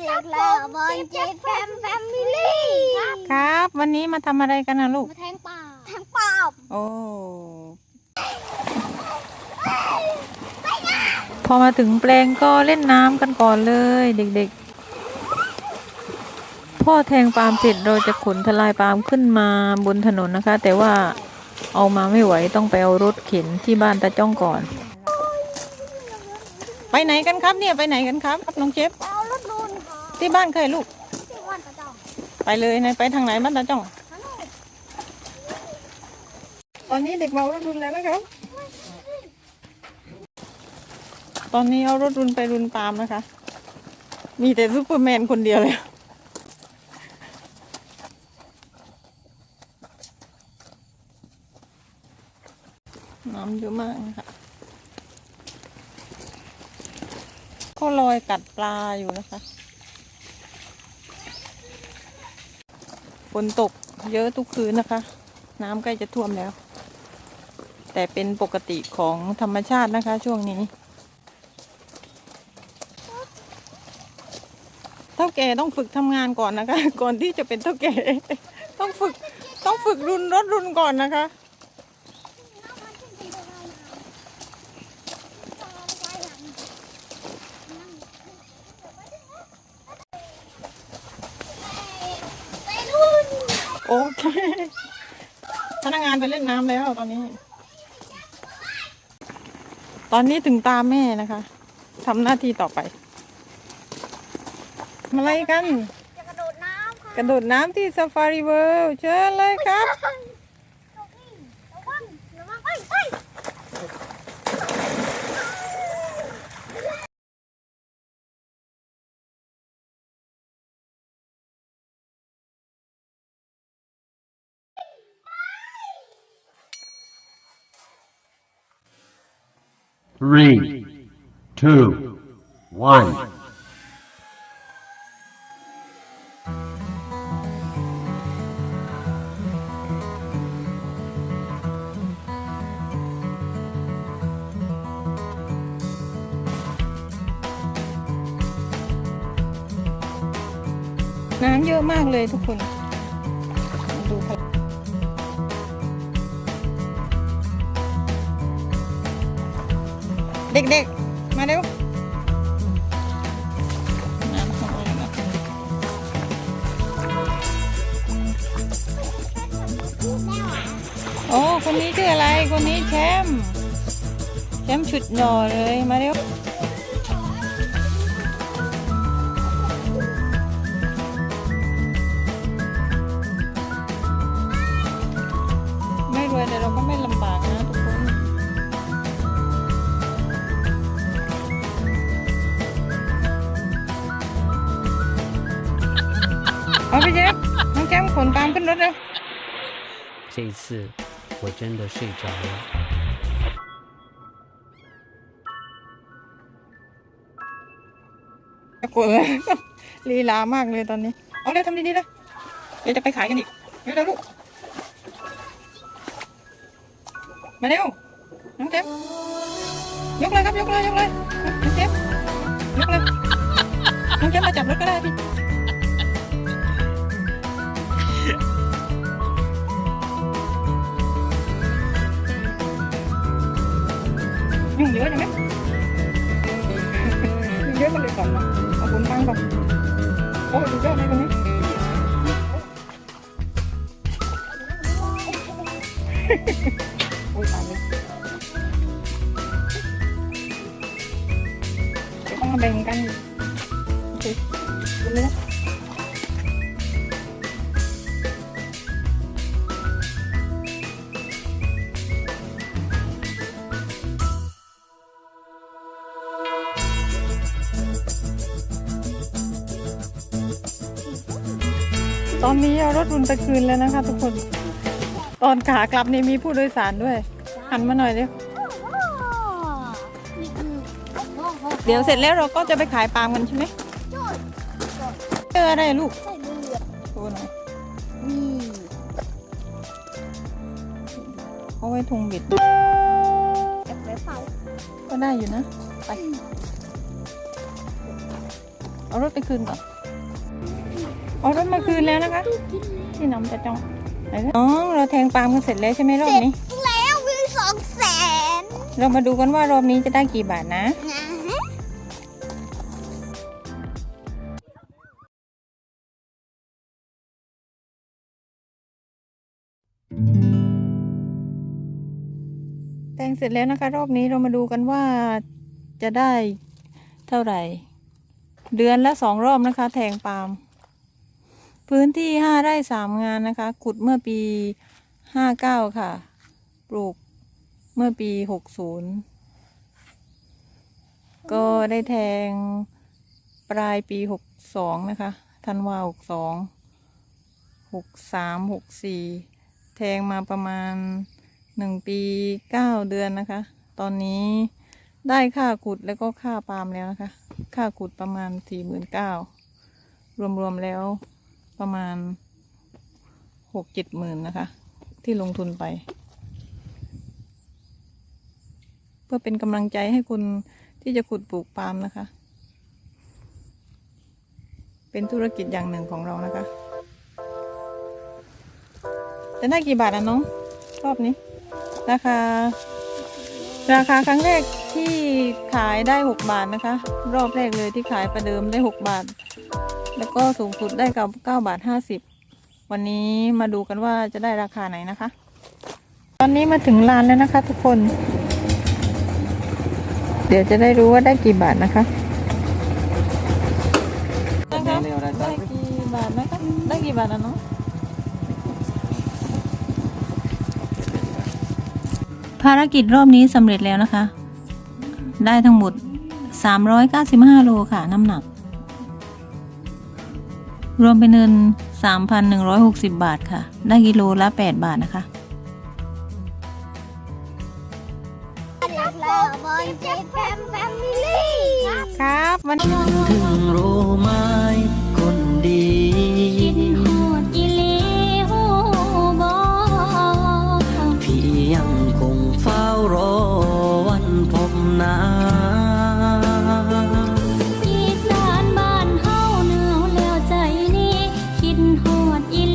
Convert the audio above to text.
เด็กแล้วบอลเจ็ดแฟมแฟมิลี่ครับครับ วันนี้มาทำอะไรกันนะลูกมาแทงป่าแทงป่าโอ้พอมาถึงแปลงก็เล่นน้ำกันก่อนเลยเด็กๆ พ่อแทงปาล์มเสร็จเราจะขนทลายปาล์มขึ้นมาบนถนนนะคะ แต่ว่าเอามาไม่ไหวต้องไปเอารถเข็นที่บ้านตาจ้องก่อน ไปไหนกันครับเนี่ยไปไหนกันครับครับน้องเจฟเอารถดูนค่ะที่บ้านใครลูกที่วันกระจอกไปเลยนายไปทางไหนบ้านตาจ้องฮัลโหลตอนนี้เด็กเมารถรุนแล้วนะครับ ตอนนี้เอารถรุนไปรุนปาล์มนะคะ มีแต่ซูเปอร์แมนคนเดียวเลยน้ำเยอะมากนะคะ ก็ลอยกัดปลาอยู่นะคะ ฝนตกเยอะทุกคืนนะคะ น้ำใกล้จะท่วมแล้ว แต่เป็นปกติของธรรมชาตินะคะช่วงนี้ เท่าแก่ต้องฝึกทำงานก่อนนะคะ ก่อนที่จะเป็นเท่าแก่ ต้องฝึกต้องฝึกรุนรถรุนก่อนนะคะ ไปนู่น โอเค พนักงานไปเล่นน้ำแล้วตอนนี้ ตอนนี้ถึงตามแม่นะคะทำหน้าที่ต่อไปทำอะไรกัน จะกระโดดน้ำค่ะ กระโดดน้ำที่ซาฟารีเวิลด์เชิญเลยครับ ระวังระวังระวังไปไป Three, two, one. น้ำเยอะมากเลยทุกคน เด็กๆ มาเร็วน้ำของเรานะคะโอ้ คนนี้ชื่ออะไร คนนี้แชมป์ แชมป์ฉุดหน่อเลย มาเร็ว เอาไปเจ๊น้องแก้มขนตามขึ้นรถเร็ว 这一次我真的睡着了。 ตะโกนเลย ลีลามากเลยตอนนี้ เอาเร็วทำดีๆนะเดี๋ยวจะไปขายกันอีกเร็วๆลูก มาเร็ว น้องเจ๊ยกเลยครับ ยกเลย ยกเลยน้องเจ๊ยกเลย น้องเจ๊มาจับรถก็ได้พี่ ยอะใช่ไหมยุ่เยอะกันเลยก่อนนะเอาบุญตั้งก่อนโอ้ดูเยอะเลยตรงนี้โอ้ยตายเลยต้องมาแบ่งกันโอเคดูเลยนะ ตอนนี้เอารถรุนไปคืนแล้วนะคะ ทุกคน ตอนขากลับนี่มีผู้โดยสารด้วย หันมาหน่อยเร็วเดี๋ยวเสร็จแล้วเราก็จะไปขายปาล์มกันใช่ไหมเจออะไรลูกดโชว์หน่อยเอาไว้ทุงบิดเก็บไว้เผาก็ได้อยู่นะ ไป เอารถไปคืนก่อน เอารถมาคืนแล้วนะคะที่น้องจะจ้องไหนนะน้องเราแทงปาล์มกันเสร็จแล้วใช่ไหมรอบนี้ แล้ววิวสองแสนเรามาดูกันว่ารอบนี้จะได้กี่บาทนะนะฮะแทงเสร็จแล้วนะคะ รอบนี้เรามาดูกันว่าจะได้เท่าไหร่ เดือนละสองรอบนะคะ แทงปาล์ม พื้นที่ห้าไร่สามงานนะคะ ขุดเมื่อปีห้าเก้าค่ะ ปลูกเมื่อปีหกศูนย์ก็ได้แทงปลายปีหกสองนะคะธันวาหกสองหกสามหกสี่แทงมาประมาณหนึ่งปีเก้าเดือนนะคะ ตอนนี้ได้ค่าขุดแล้วก็ค่าปาล์มแล้วนะคะ ค่าขุดประมาณสี่หมื่นเก้ารวมๆแล้ว ประมาณหกเจ็ดหมื่นนะคะ ที่ลงทุนไป เพื่อเป็นกำลังใจให้คุณที่จะขุดปลูกปาล์มนะคะ เป็นธุรกิจอย่างหนึ่งของเรานะคะ จะได้กี่บาทนะน้อง รอบนี้ ราคา ราคาครั้งแรกที่ขายได้ 6 บาทนะคะ รอบแรกเลยที่ขายประเดิมได้ 6 บาท แล้วก็สูงสุดได้กับ9บาท50 วันนี้มาดูกันว่าจะได้ราคาไหนนะคะ ตอนนี้มาถึงร้านแล้วนะคะ ทุกคน เดี๋ยวจะได้รู้ว่าได้กี่บาทนะคะนะคะได้กี่บาทนะคะได้กี่บาทนะเน้องภารกิจรอบนี้สำเร็จแล้วนะคะ ได้ทั้งหมด 395 โลค่ะ น้ำหนัก รวมเป็นเงิน 3,160 บาทค่ะ ได้กิโลละ 8 บาทนะคะเราบอลเจ็ดแฟมแฟมิลี่ครับครับ วันนี้ถึงรู้ไหม